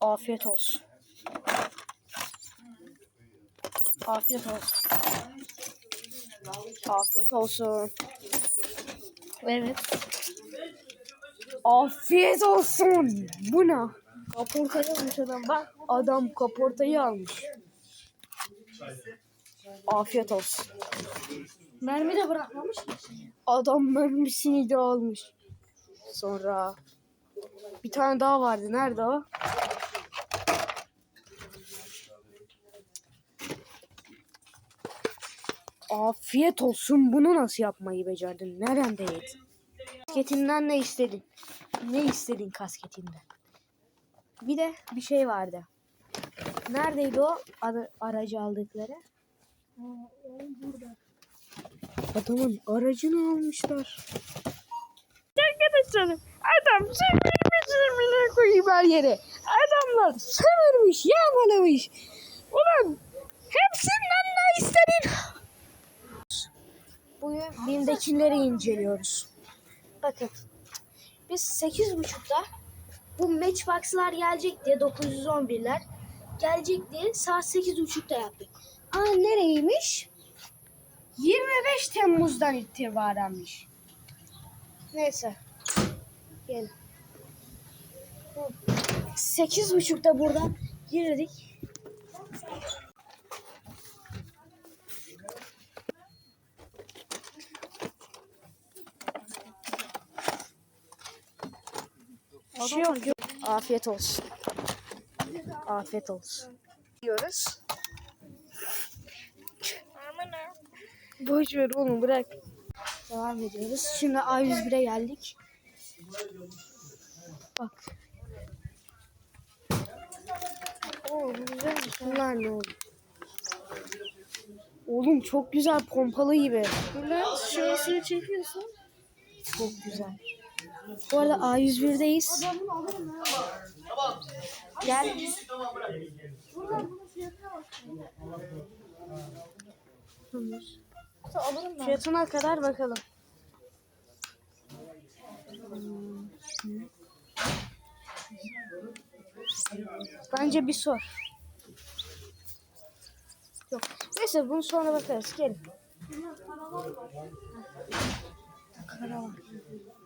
Afiyet olsun. Afiyet olsun. Afiyet olsun. Evet. Afiyet olsun. Bu ne? Kaportayı almış adam. Bak adam kaportayı almış. Afiyet olsun. Mermi de bırakmamış mı? Adam mermisini de almış. Sonra bir tane daha vardı. Nerede o? Afiyet olsun. Bunu nasıl yapmayı becerdin? Nerede yedin? Kasketinden ne istedin? Ne istedin kasketinden? Bir de bir şey vardı. Neredeydi o ara- aracı aldıkları? Burada. Adamın aracını almışlar. Arkadaşlarım adam sömürmüş Amına koyayım her yere. Adamlar sömürmüş, yağmalamış. Ulan hepsinden ne istedin? Bugün BİM'dekileri inceliyoruz. Bakın. Biz 8.30'da bu Matchbox'lar gelecek diye 911'ler gelecek diye saat 8.30'da yaptık. Aa nereymiş? 25 Temmuz'dan itibarenmiş. Neyse. Sekiz buçukta buradan girdik. Bir şey yok. yok. Afiyet olsun. Afiyet olsun. Diyoruz. Boş ver oğlum bırak. Devam ediyoruz. Şimdi A101'e geldik. Bak. Oo bu güzelmiş. Bunlar ne oğlum? Oğlum çok güzel pompalı gibi. Burada şurasını çekiyorsun. Çok güzel. Bu arada A101'deyiz. Ben bunu alırım ha. Gel. Fiyatına kadar bakalım. Bence bir sor. Yok. Neyse bunu sonra bakarız. Gelin. Karavan.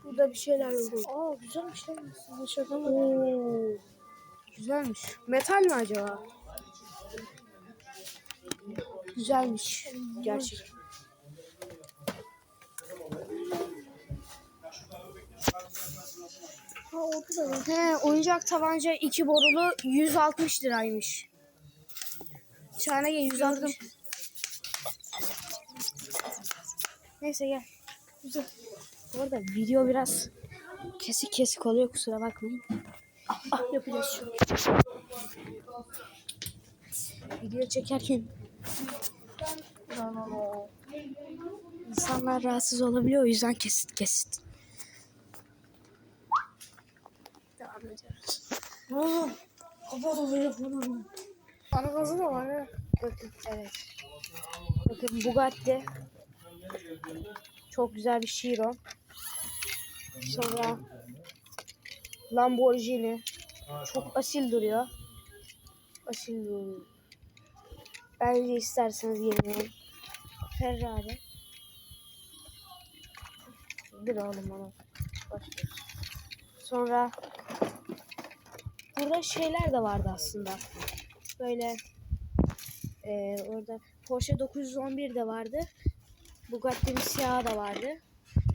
Burada bir şeyler yok. Aa güzelmiş lan. Size şaka mı? Oo. Güzelmiş. Metal mi acaba? Güzelmiş. Gerçek. Ha orada da var. He, oyuncak tabanca iki borulu 160 liraymış. Çanege 160. Neyse gel. Güzel. Bu arada video biraz kesik kesik oluyor kusura bakmayın. Ah, ah yapacağız şu. Video çekerken insanlar rahatsız olabiliyor o yüzden kesit kesit. Devam ediyoruz. Oğlum. Kapat falan. Ana gazı da var ha. Bakın evet. Bakın Bugatti. Çok güzel bir Chiron. Sonra Lamborghini. Çok asil duruyor. Asil duruyor. Bence isterseniz yemeyin. Ferrari. Bir oğlum bana. Başlıyoruz. Sonra burada şeyler de vardı aslında. Böyle e, orada Porsche 911 de vardı. Bugatti'nin siyahı da vardı.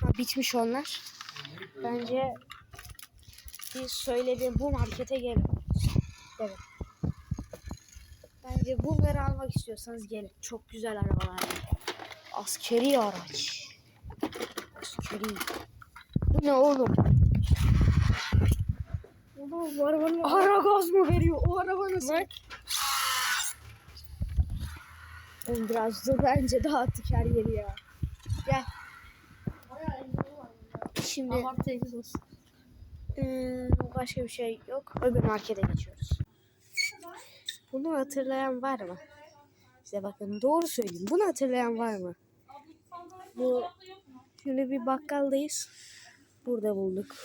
Ha, bitmiş onlar. Bence bir söylediğim bu markete gelin. Evet. Bence bunları almak istiyorsanız gelin. Çok güzel arabalar. Askeri araç. Askeri. Bu ne oğlum? Oğlum bu arabanın Ara gaz mı veriyor? O araba nasıl? Bak. Oğlum biraz dur bence dağıttık her yeri ya. Gel. Şimdi Abartı egzoz eee, başka bir şey yok. Öbür markete geçiyoruz. Bunu hatırlayan var mı? Size bakın doğru söyleyeyim. Bunu hatırlayan var mı? Bu şimdi bir bakkaldayız. Burada bulduk.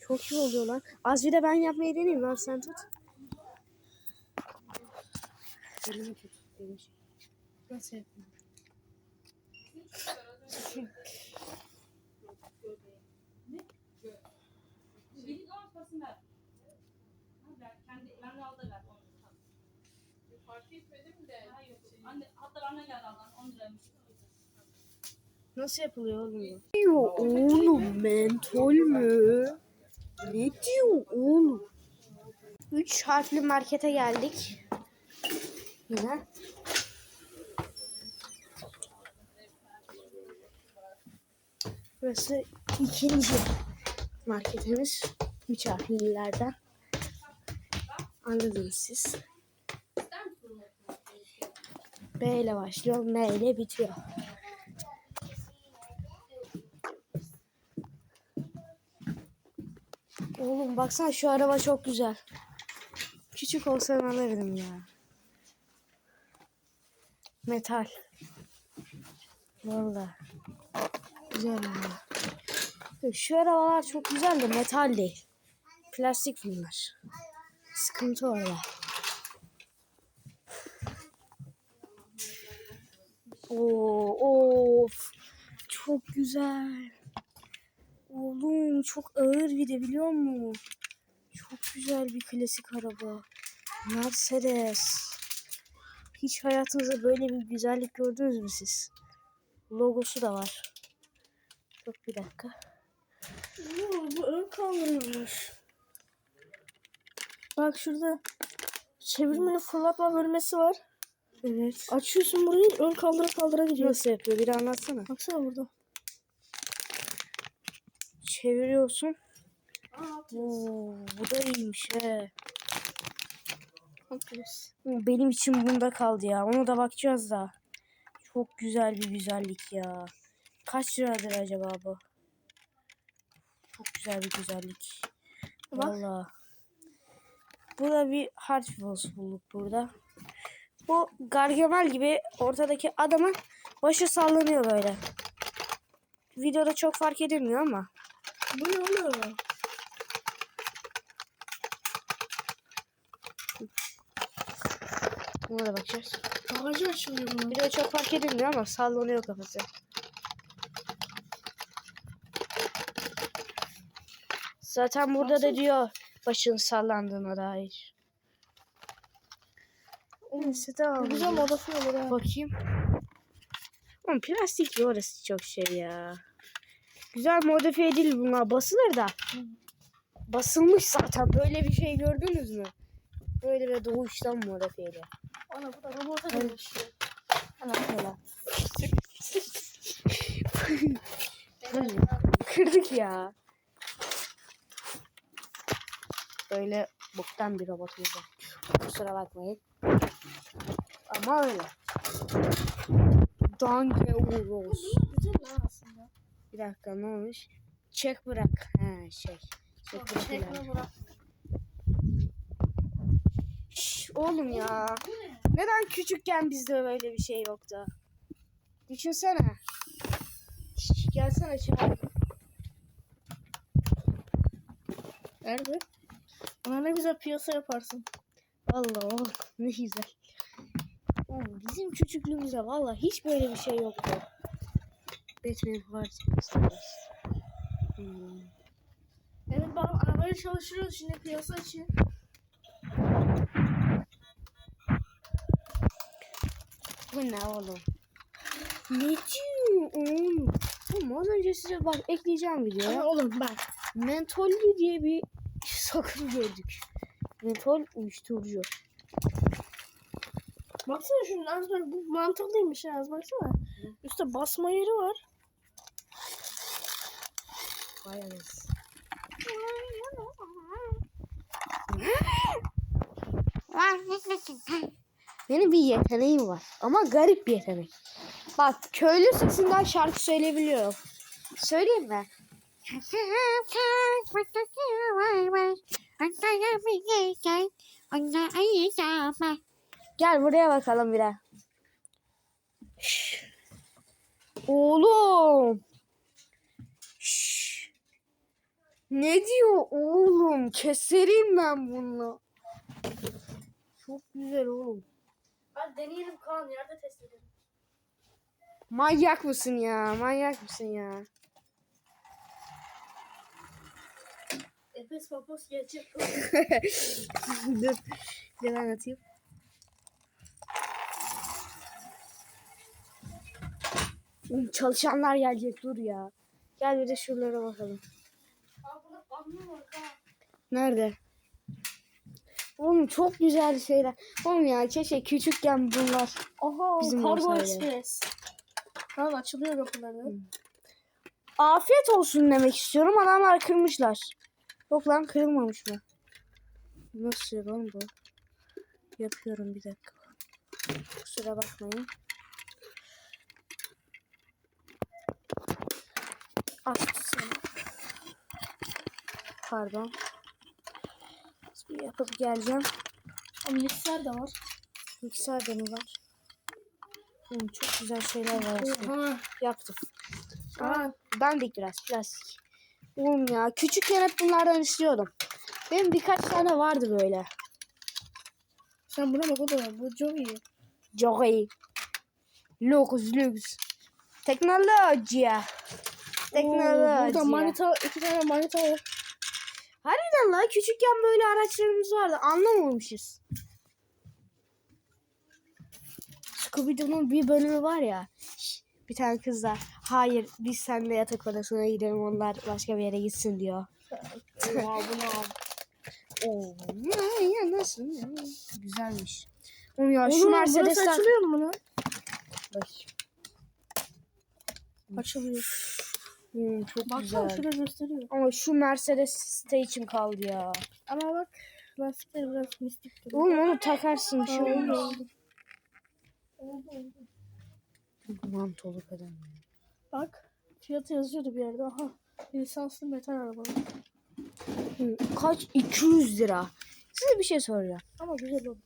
Çok iyi oluyor lan. Az bir de ben yapmayı deneyeyim lan sen tut. Nasıl Nasıl yapılıyor oğlum bu? Diyor oğlum mentol mü? Ne diyor oğlum? Üç harfli markete geldik. Yine. Burası ikinci marketimiz. Üç harflilerden. Anladınız siz. B ile başlıyor, M ile bitiyor. Oğlum baksana şu araba çok güzel. Küçük olsa alırdım ya. Metal. Valla. Güzel araba. Şu arabalar çok güzel de metal değil. Plastik bunlar. Sıkıntı orada. Oo, of. Çok güzel. Oğlum çok ağır bir de biliyor musun? Çok güzel bir klasik araba. Mercedes. Hiç hayatınızda böyle bir güzellik gördünüz mü siz? Logosu da var. Dur bir dakika. Oo, bu ön kaldırılmış. Bak şurada çevirmeli fırlatma bölmesi var. Evet. Açıyorsun burayı ön kaldıra kaldıra gidiyor. Nasıl yapıyor? Bir anlatsana. Baksana burada. Çeviriyorsun. Oo, bu da iyiymiş he. Bakıyoruz. Benim için bunda kaldı ya. Ona da bakacağız da. Çok güzel bir güzellik ya. Kaç liradır acaba bu? Çok güzel bir güzellik. Bak. Valla. Burada bir harf boz bulduk burada. Bu Gargamel gibi ortadaki adamın başı sallanıyor böyle. Videoda çok fark edilmiyor ama. Bu ne oğlum? Buna da bakacağız. Bagajı açılıyor bunun. Videoda çok fark edilmiyor ama sallanıyor kafası. Zaten burada da diyor başın sallandığına dair. Neyse tamam. Güzel modifiye olur ha. Bakayım. Oğlum plastikli orası çok şey ya. Güzel modifiye değil bunlar. Basılır da. Basılmış zaten. Böyle bir şey gördünüz mü? Böyle ve doğuştan modifiyeli. Ana bu da robota dönüşüyor. Ana böyle. Kırdık ya. Böyle boktan bir robotumuz var. Kusura bakmayın. Ama öyle. Danke Uros. Bir dakika ne olmuş? Çek bırak. Ha şey. Çek bırak. ilerle. bırak. Şş, oğlum ya. Neden küçükken bizde böyle bir şey yoktu? Düşünsene. Şş, gelsene çağır. Nerede? Ana ne güzel piyasa yaparsın. Vallahi oğlum ne güzel. Oğlum bizim küçüklüğümüzde vallahi hiç böyle bir şey yoktu. Batman var. Hmm. Evet babam arabayla çalışıyoruz şimdi piyasa için. Bu ne oğlum? Ne diyor oğlum? Oğlum az önce size bak ekleyeceğim videoya. Ama oğlum bak. Mentollü diye bir sakın gördük. Mentol uyuşturucu. Baksana şunun az böyle bu mantıklıymış ya az baksana. Üstte basma yeri var. Anasını. Benim bir yeteneğim var. Ama garip bir yetenek. Bak köylü sesinden şarkı söyleyebiliyorum. Söyleyeyim mi? Gel buraya bakalım bir de. Şş. Oğlum. Şş. Ne diyor oğlum? Keserim ben bunu. Çok güzel oğlum. Hadi deneyelim Kaan yerde test edelim. Manyak mısın ya? Manyak mısın ya? Efes Papos gelecek. Dur. Bir ben atayım. Çalışanlar gelecek dur ya. Gel bir de şuralara bakalım. Nerede? Oğlum çok güzel şeyler. Oğlum ya keşke küçükken bunlar. Oha Bizim Kargo. Express. Kaan açılıyor kapıları. Afiyet olsun demek istiyorum. Adamlar kırmışlar. Yok lan kırılmamış mı? Nasıl lan bu? Yapıyorum bir dakika. Kusura bakmayın. Açtım. Pardon. Bir yapıp geleceğim. Aa, Mikser de var. Mikser de mi var? Oğlum çok güzel şeyler var aslında. Yaptım. Kaan. Dandik biraz plastik. Oğlum ya küçükken hep bunlardan istiyordum. Benim birkaç tane vardı böyle. Sen buna bak o da. Bu çok iyi. Çok iyi. Lux lux. Teknoloji. Teknoloji. Burada manita, iki tane manita var. Harbiden la küçükken böyle araçlarımız vardı. Anlamamışız. Scooby-Doo'nun bir bölümü var ya. Bir tane kızlar. Hayır biz seninle yatak odasına gidelim onlar başka bir yere gitsin diyor. Oha bu ne abi? Oo, ya, ya nasıl? Ya, Güzelmiş. Oğlum ya şu Oğlum, Mercedesler... burası açılıyor mu? Bak. Açılıyor. Hmm, çok Baksana güzel. şurada gösteriyor. Ama şu Mercedes için kaldı ya. Ama bak lastikleri biraz mistik duruyor. Oğlum onu takarsın şey olmaz. oldu. Oldu, oldu. Mantolu kadar. Bak fiyatı yazıyordu bir yerde. Aha lisanslı metal araba. Hı, Kaç? 200 lira. Size bir şey soracağım. Ama güzel oldu.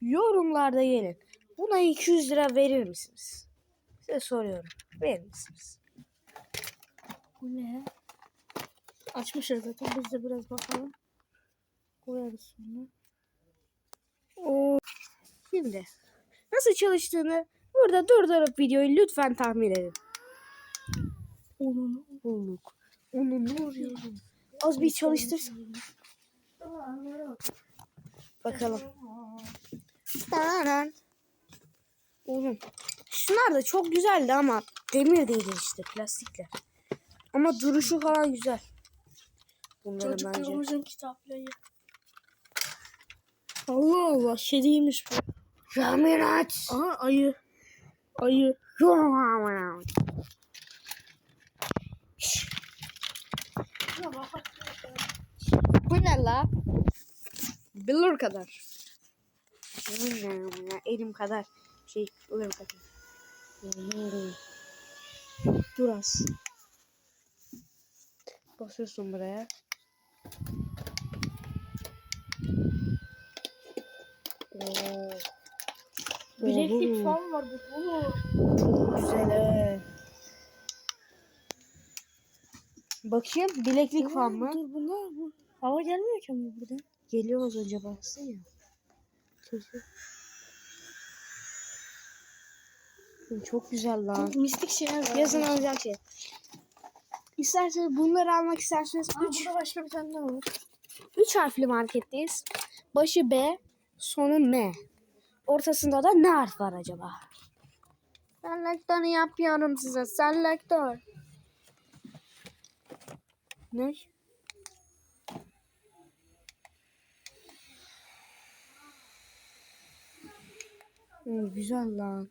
Yorumlarda gelin. Buna 200 lira verir misiniz? Size soruyorum. Verir misiniz? Bu ne? Açmışlar zaten. Biz de biraz bakalım. Koyarız sonra. Oo. Şimdi nasıl çalıştığını burada durdurup videoyu lütfen tahmin edin. Onun. Bulduk. Onu ne oluyor? Az bir çalıştırsın. Bakalım. Taran. Oğlum. Şunlar da çok güzeldi ama demir değildi işte plastikler. Ama duruşu falan güzel. Bunların bence. Çocuklarımızın kitapları. Allah Allah şeyiymiş bu. Ramin aç. Aha ayı. Ayı. Bu ne la? Bilur kadar. Ne ya? Elim kadar. Şey, bilur kadar. Dur az. Basıyorsun buraya. Bileklik falan var bu. Oo. Çok güzel he. Bakayım bileklik falan mı? Dur bunlar bu. Hava gelmiyor ki ama buradan. Geliyor az önce baksana ya. Çok güzel lan. Mistik şeyler var. Yazın alacak şey. İsterseniz bunları almak isterseniz Aa, 3 burada başka bir tane daha var. 3 harfli marketteyiz. Başı B, sonu M. Ortasında da ne harf var acaba? Selektörü yapıyorum size. Selektör. Ne? Hmm, güzel lan.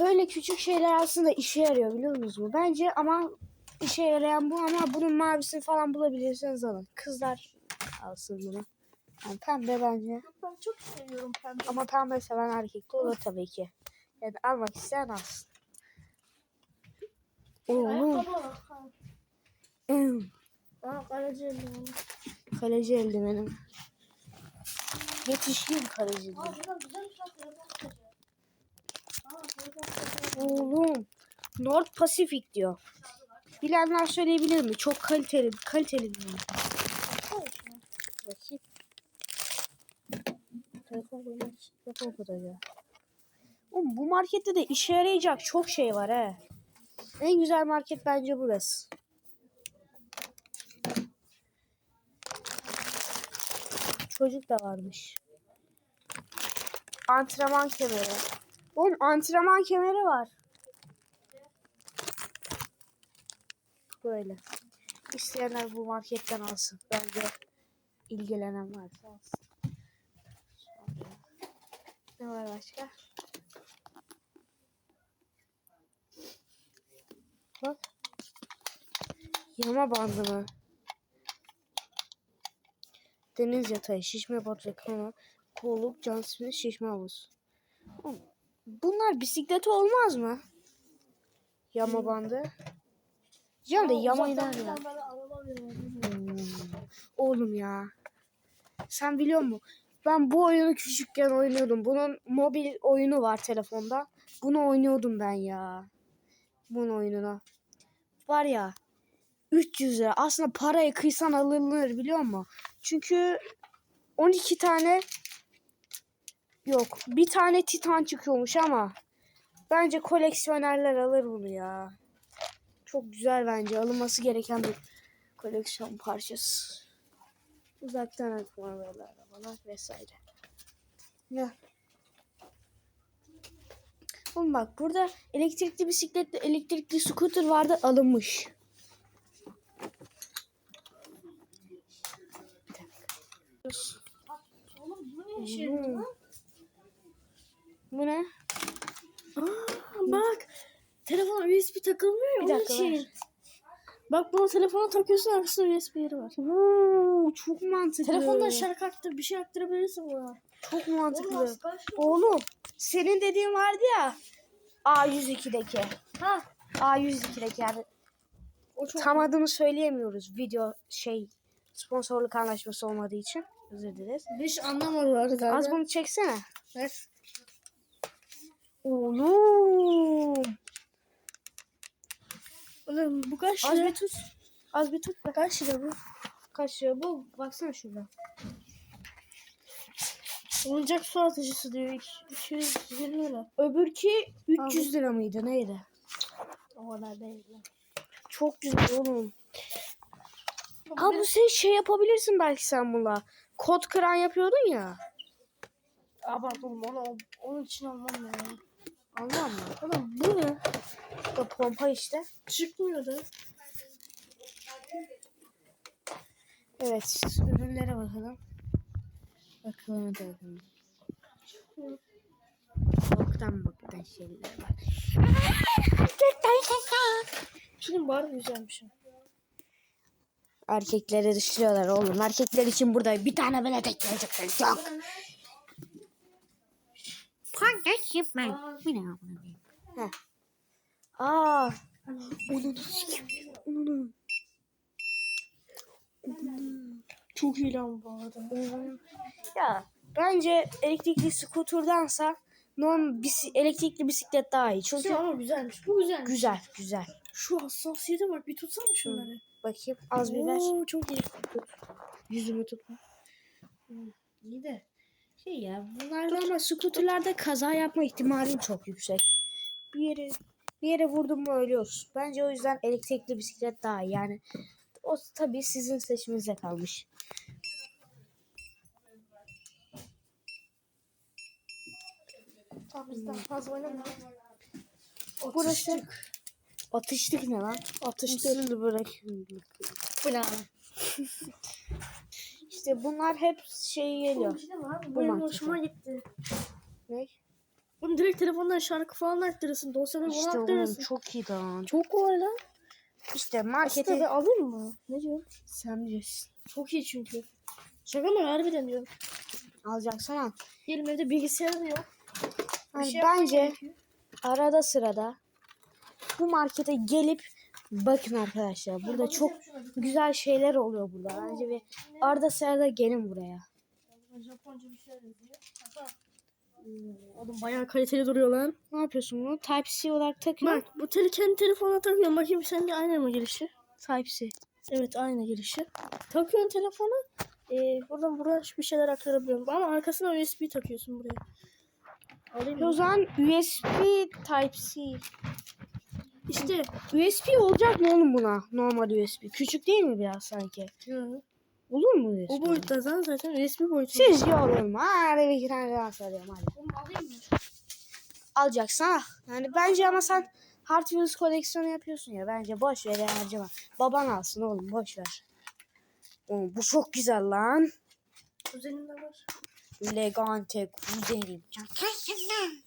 Böyle küçük şeyler aslında işe yarıyor biliyor musunuz? Bence ama işe yarayan bu ama bunun mavisini falan bulabilirseniz alın. Kızlar alsın bunu. Yani pembe bence. Ben çok seviyorum pembe. Ama pembe seven erkek de olur tabii ki. Yani almak isteyen alsın. Oo, Ayakkabı var. Ha. em, Aa kaleci eldiven. kaleci eldivenim. Yetişkin kaleci. Oğlum. North Pacific diyor. Bilenler söyleyebilir mi? Çok kaliteli, kaliteli bir market. Bakayım. Telefon koymak telefon fotoğrafı. Oğlum bu markette de işe yarayacak çok şey var he. En güzel market bence burası. Çocuk da varmış. Antrenman kemeri. Oğlum antrenman kemeri var. Böyle. İsteyenler bu marketten alsın. Bence ilgilenen varsa alsın. Ne var başka? Bak. Yama bandı mı? Deniz yatağı, şişme batıra, kano, kolluk, can simidi, şişme havuz. Bunlar bisiklete olmaz mı? Yama bandı. Can da araba veriyor. Hmm. Oğlum ya. Sen biliyor musun? Ben bu oyunu küçükken oynuyordum. Bunun mobil oyunu var telefonda. Bunu oynuyordum ben ya. Bunun oyununu. Var ya 300 lira. Aslında parayı kıysan alınır biliyor musun? Çünkü 12 tane yok. Bir tane titan çıkıyormuş ama bence koleksiyonerler alır bunu ya. Çok güzel bence. Alınması gereken bir koleksiyon parçası. Uzaktan böyle arabalar vesaire. Ya. Oğlum bak burada elektrikli bisikletle elektrikli scooter vardı alınmış. Oğlum bu ne lan? Bu ne? Aa, bak. Telefona USB takılmıyor Bir onun için. Bak bunu telefona takıyorsun arkasında USB yeri var. Oo, çok mantıklı. Telefondan şarkı aktır bir şey aktırabilirsin buna. çok mantıklı. Oğlum, kaç- Oğlum senin dediğin vardı ya A102'deki. Ha. A102'deki yani O çok tam adını söyleyemiyoruz. Video şey sponsorluk anlaşması olmadığı için. Özür dileriz. Hiç anlamadılar galiba. Az bunu çeksene. Ver. Oğlum. Oğlum bu kaç Az lira? bir tut. Az bir tut. Kaç lira bu? Kaç lira bu? Baksana şurada. Oyuncak su atıcısı diyor. İki- 220 lira. Öbürki 300 lira mıydı neydi? O kadar değil. Çok güzel oğlum. Ha bu sen şey yapabilirsin belki sen bununla. Kod kıran yapıyordun ya. Abart oğlum onu, onun için almam ya. Anladın mı? Oğlum bu ne? Bu da pompa işte. Çıkmıyor da. Evet ürünlere bakalım. Bakalım hadi bakalım. Boktan boktan şeyler var. Şimdi bari güzelmiş. Erkekleri dışlıyorlar oğlum. Erkekler için burada bir tane bile tekleyecekler. Yok. Heh. Aa. Onu Onu. Çok iyi lan bu arada. Ya bence elektrikli skuterdansa non bisi, elektrikli bisiklet daha iyi. Çünkü Şu ama güzelmiş. Bu güzelmiş. güzel güzel. Şu hassasiyete bak bir tutsana şunları. Bakayım az bir ver. Oo, çok iyi. Yüzümü tutma. İyi de şey ya bunlarda ama skuterlarda kaza yapma ihtimalin çok yüksek. Bir yere bir yere vurdun mu ölüyorsun. Bence o yüzden elektrikli bisiklet daha iyi. Yani o tabii sizin seçiminize kalmış. Tamam fazla oynamayalım. Burası atıştık ne lan? Atıştık bırak. Bu ne? İşte bunlar hep şey geliyor. Şey. Bu benim hoşuma gitti. Ne? Bunu direkt telefondan şarkı falan aktarırsın. Dosyaları İşte falan oğlum aktarırsın. çok iyi lan. Çok kolay lan. İşte Markete de alayım mı? Ne diyorsun? sen bilirsin. Çok iyi çünkü. Şaka mı? Harbiden diyorum. Alacaksan al. Diyelim evde bilgisayarım yok. Yani şey bence arada sırada bu markete gelip bakın arkadaşlar. Burada çok güzel şeyler oluyor burada. Bence bir arada sırada gelin buraya. Japonca bir şey yazıyor. Hatta Oğlum bayağı kaliteli duruyor lan. Ne yapıyorsun bunu? Type-C olarak takıyorum. Bak bu tele kendi telefonuna takıyorum. Bakayım sence aynı mı girişi? Type-C. Evet aynı girişi. Takıyorsun telefonu. Ee, buradan buraya bir şeyler aktarabiliyorum. Ama arkasına USB takıyorsun buraya. Alayım O zaman USB Type-C. İşte. USB olacak mı oğlum buna? Normal USB. Küçük değil mi biraz sanki? Hı. Olur mu USB? O boyutta zaten zaten USB boyutu. Olur mu? Hadi bir tane daha soruyorum hadi. Bunu alayım mı? Alacaksın ha. Yani bence ama sen Hot Wheels koleksiyonu yapıyorsun ya. Bence boş ver harcama. Baban alsın oğlum boş ver. Oğlum bu çok güzel lan. Kuzenimde var. Legante kuzenim. Çok güzel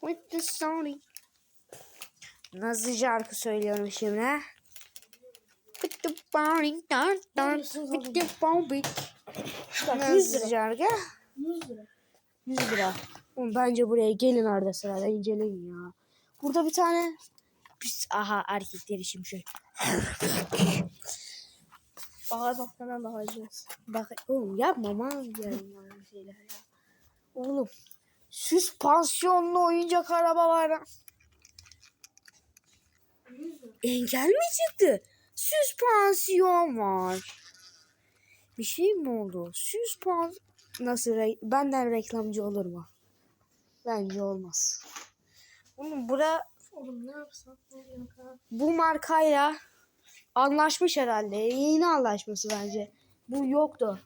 With the Sony. Nasıl şarkı söylüyorum şimdi? With the party, dun dun, with the 100 Nasıl şarkı? 100 lira. 100 lira. Oğlum bence buraya gelin arada sırada inceleyin ya. Burada bir tane pis aha erkekler için şey. Bağırmaktan daha acıyız. Bak oğlum yapma man diyorum şeyler ya. Oğlum süspansiyonlu oyuncak araba var. Engel mi çıktı? Süspansiyon var. Bir şey mi oldu? Süspans... Nasıl? re- Benden reklamcı olur mu? Bence olmaz. Oğlum bura Oğlum ne yapsam? Bu markayla anlaşmış herhalde. Yeni anlaşması bence. Bu yoktu.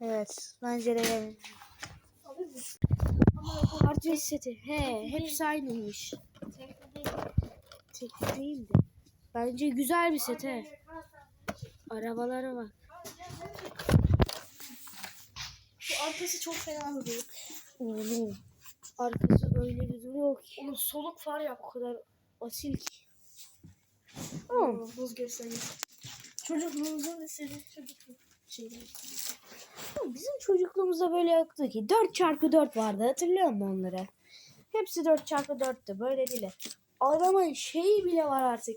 Evet. Bence de Hardware seti. He, hepsi aynıymış. Tekli değildi. Bence güzel bir set he. Arabalara bak. Şu arkası çok fena duruyor. Oğlum. Arkası öyle bir duruyor ki. Oğlum soluk far yap. O kadar asil ki. Oğlum buz göstereyim. Çocukluğumuzun eseri çocukluk şeyleri. Bizim çocukluğumuzda böyle yoktu ki. 4x4 vardı hatırlıyor musun onları? Hepsi 4x4'tü böyle bile. Adamın şeyi bile var artık.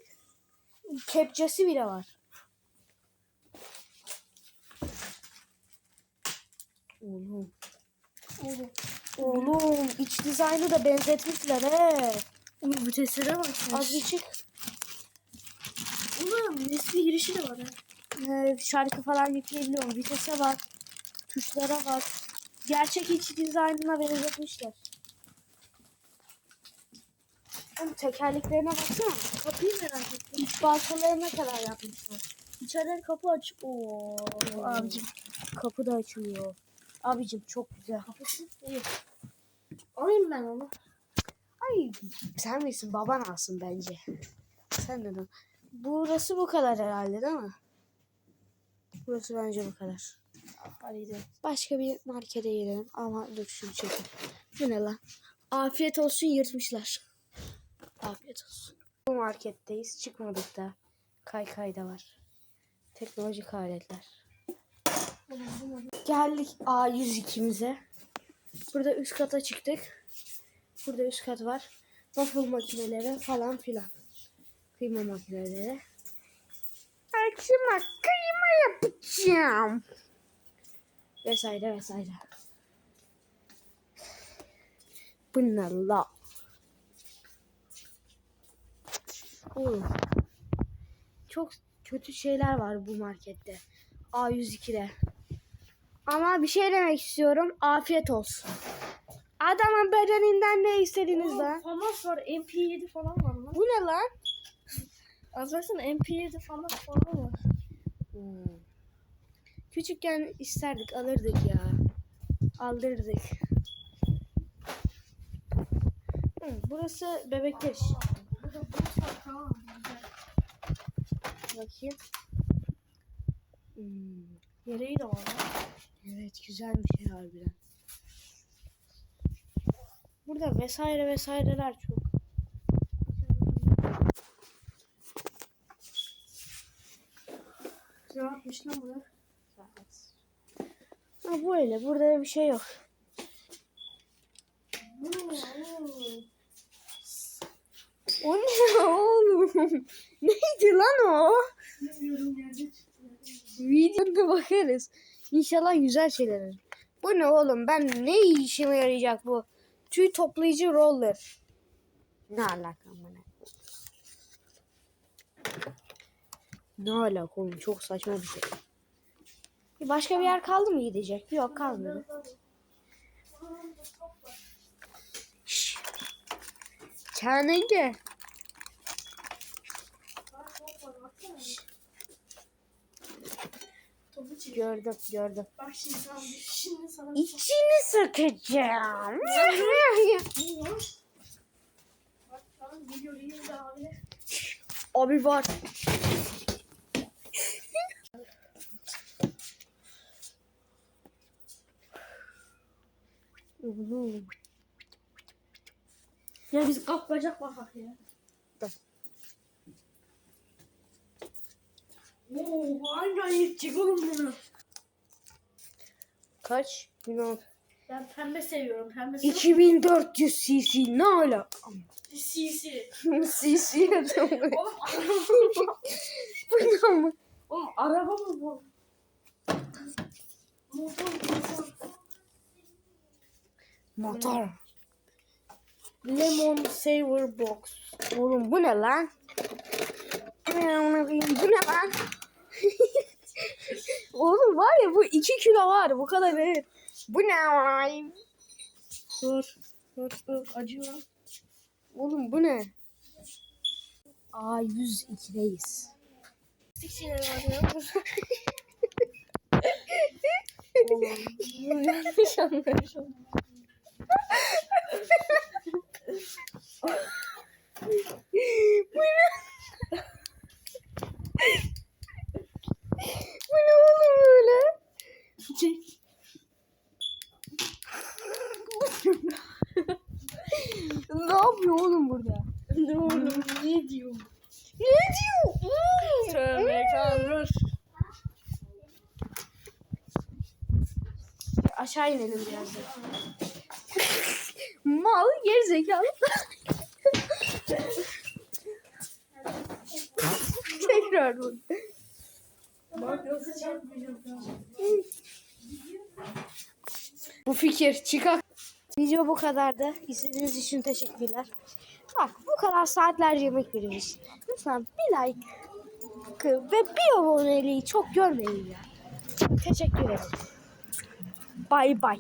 Kepçesi bile var. Oğlum. Oğlum. Oğlum iç dizaynı da benzetmişler he. Oğlum viteslere bak sen. Az bir çık. Oğlum USB girişi de var ha. Ee, şarkı falan yükleyebiliyorum. Vitese bak. Tuşlara bak. Gerçek iç dizaynına benzetmişler. Oğlum tekerleklerine baksana. Kapıyı merak ettim. İç baltalarına kadar yapmışlar. İçeriden kapı aç. Oo. Abicim kapı da açılıyor. Abicim çok güzel. Kapısı iyi. Alayım ben onu. Ay sen misin baban alsın bence. Sen de Burası bu kadar herhalde değil mi? Burası bence bu kadar. Hadi gidelim. Başka bir markete girelim. Ama dur şunu çekin. Bu ne lan? Afiyet olsun yırtmışlar. Afiyet olsun. Bu marketteyiz. Çıkmadık da. Kaykay da var. Teknolojik aletler. Geldik A102'mize. Burada üst kata çıktık. Burada üst kat var. Waffle makineleri falan filan. Kıyma makineleri. Akşama kıyma yapacağım. Vesaire vesaire. Bu ne la? Oğlum. Çok kötü şeyler var bu markette. A102'de. Ama bir şey demek istiyorum. Afiyet olsun. Adamın bedeninden ne istediniz Oğlum lan? FAMAS var. MP7 falan var lan. Bu ne lan? Az versene MP7 FAMAS falan var. Hmm. Küçükken isterdik alırdık ya. Aldırdık. Hı, burası bebekler? Güzel. Bakayım. Hmm. Yeleği de var. Evet güzelmiş ya harbiden. Burada vesaire vesaireler çok. Rahatmış lan bu. Ha böyle burada bir şey yok. O ne oğlum? Neydi lan o? Videoda bakarız. İnşallah güzel şeyler. Bu ne oğlum? Ben ne işime yarayacak bu? Tüy toplayıcı roller. Ne alaka bana? Ne alaka oğlum? Çok saçma bir şey. Başka bir yer kaldı mı gidecek? Yok kalmadı. Topu çek. Gördüm gördüm. Bak şimdi sana şimdi sana İçini sıkacağım. Tamam. Abi var. Oğlum. Ya biz kalk bacak bakak ya. Tamam. Oo, hangi ay yetecek oğlum bunu? Kaç? Bilmem. Ben pembe seviyorum. Pembe seviyorum. 2400 cc ne ala? Sisi. cc adamı. Oğlum araba mı? Ne? Oğlum araba mı bu? Motor motor. Motor. Lemon Saver Box. Oğlum bu ne lan? Bu ne amına koyayım? Bu ne lan? Oğlum var ya bu 2 kilo var. Bu kadar değil. Bu ne koyayım? Dur. Dur dur. Acıyor. Oğlum bu ne? A102'deyiz. Pislik şeyler var ya. Oğlum yanlış anlaşıldı. Bu ne? bu ne oğlum böyle? Çek. ne yapıyor oğlum burada? Ne oğlum ne diyor? Ne diyor? Hmm. Tövbe tanrım. Aşağı inelim biraz Mal gerizekalı. Tekrar bu. Bak yoksa çarpmayacağım. Bu fikir çıkar. Video bu kadardı. İzlediğiniz için teşekkürler. Bak bu kadar saatlerce yemek veriyoruz. Lütfen bir like ve bir aboneliği çok görmeyin ya. Teşekkür ederim. Bay bay.